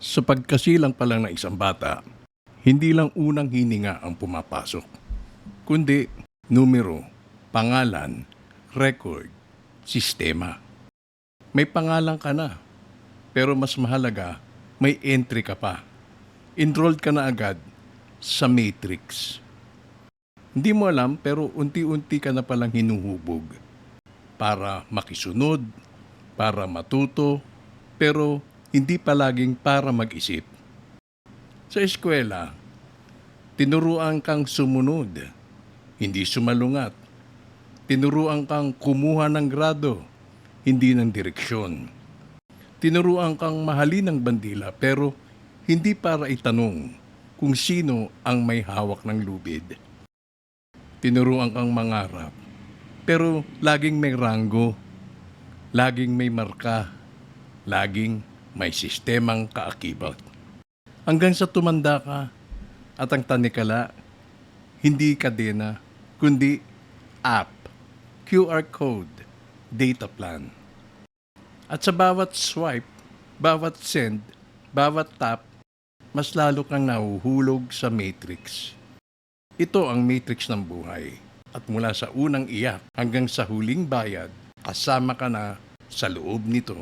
Sa pagkasilang pa lang ng isang bata, hindi lang unang hininga ang pumapasok, kundi numero, pangalan, record, sistema. May pangalan ka na, pero mas mahalaga, may entry ka pa. Enrolled ka na agad sa Matrix. Hindi mo alam pero unti-unti ka na palang hinuhubog para makisunod, para matuto, pero hindi palaging para mag-isip. Sa eskwela, tinuruan kang sumunod, hindi sumalungat. Tinuruan kang kumuha ng grado, hindi ng direksyon. Tinuruan kang mahalin ng bandila pero hindi para itanong kung sino ang may hawak ng lubid. Tinuruan kang mangarap pero laging may ranggo, laging may marka, laging may sistemang kaakibat. Hanggang sa tumanda ka at ang tanikala, hindi kadena, kundi app, QR code, data plan. At sa bawat swipe, bawat send, bawat tap, mas lalo kang nahuhulog sa matrix. Ito ang matrix ng buhay. At mula sa unang iyak hanggang sa huling bayad, kasama ka na sa loob nito.